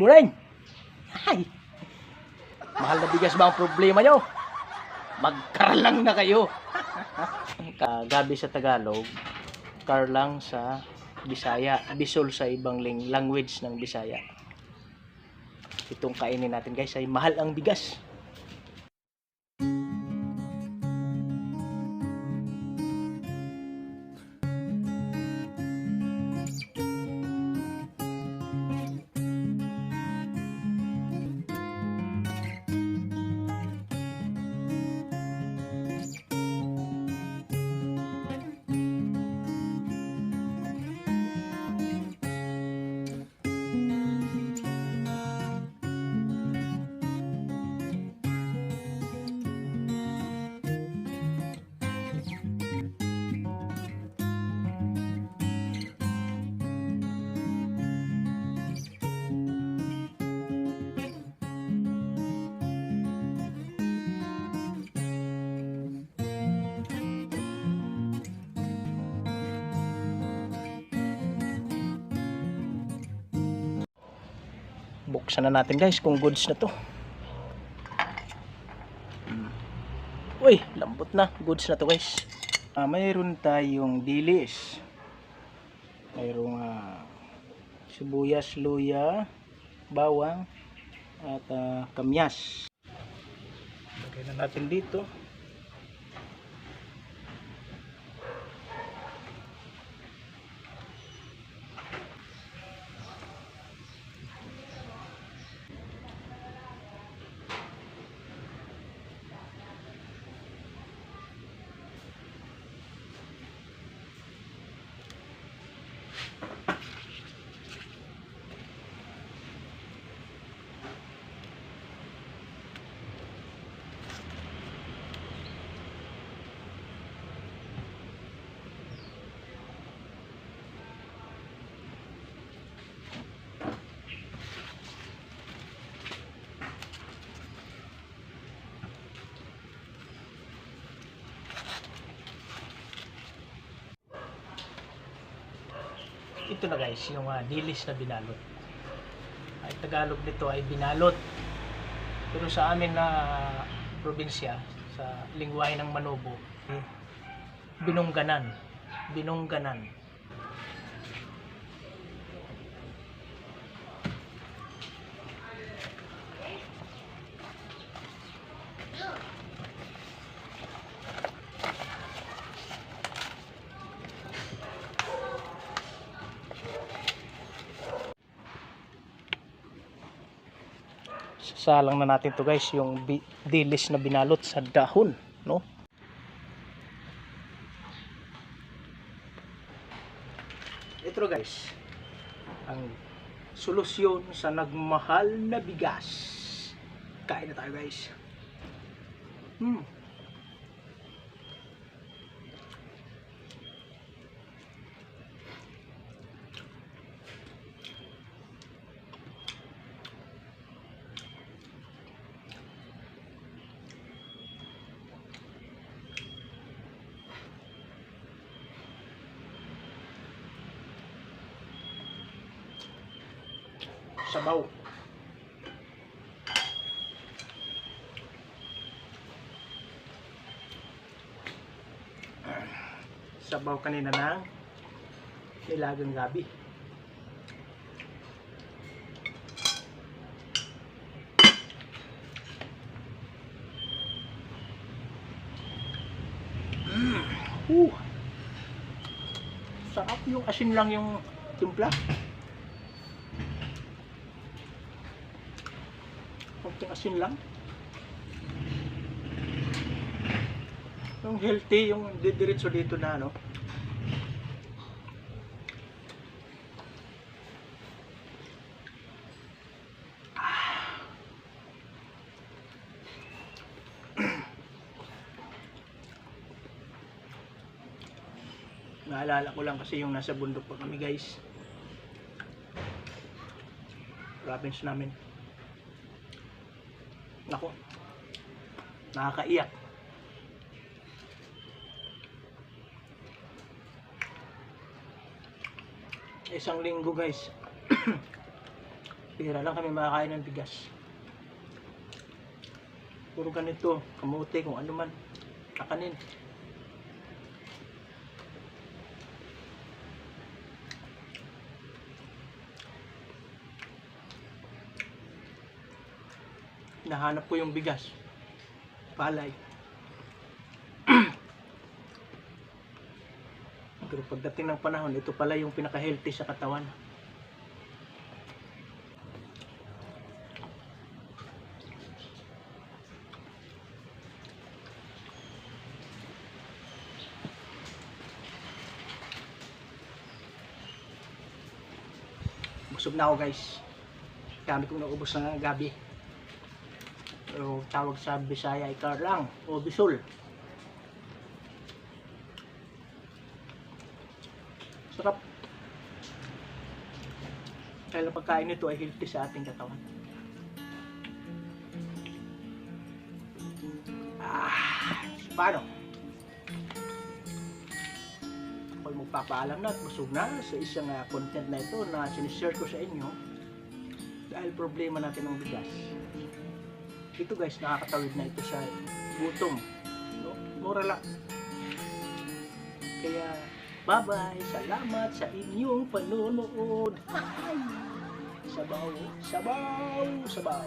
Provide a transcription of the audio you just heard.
Morning! Ay! Mahal na bigas ba ang problema nyo? Magkarlang na kayo! Ka- Gabi sa Tagalog, karlang sa Bisaya, bisol sa ibang language ng Bisaya. Itong kainin natin guys ay mahal ang bigas. Buksan na natin guys kung goods na to. Hmm. Uy, lambot na. Goods na to guys. Ah, mayroon tayong dilis. Mayroong ah, sibuyas, luya, bawang, at ah, kamyas. Lagay na natin dito. Ito na guys, yung ah, dilis na binalot. Ay Tagalog nito ay binalot. Pero sa amin na probinsya, sa lingwahe ng Manobo, binungganan. Binungganan. Sasalang na natin to guys yung dilis na binalot sa dahon no? Ito guys ang solusyon sa nagmahal na bigas. Kain na tayo guys. Hmm sabaw sabaw kanina ng nilagang gabi Mm. Uh. Sarap yung asin lang yung timpla. Asin lang. Yung healthy yung didiretso dito na ano. Naalala ko lang kasi yung nasa bundok pa kami guys. Province namin Nako. Nakakaiyak. Isang linggo guys. Pira lang kami makakain ng bigas. Puro ganito, kamote, kung ano man. Kakanin. Nahanap ko yung bigas. Palay. Pero pagdating ng panahon, ito pala yung pinaka-healthy sa katawan. Busog na ako guys. Kami kong naubos na gabi. Pero tawag sa Bisaya ay karlang o bisol. Sarap. Ang pagkain nito ay healthy sa ating katawan. Ah, paano? Ako'y magpapaalam na at busog na sa isang ah, content na ito na sinishare ko sa inyo dahil problema natin ang bigas. Ito guys, nakakatawid na ito sa gutom. No? Mura lang. Kaya, bye-bye. Salamat sa inyong panonood. Sabaw, sabaw, sabaw.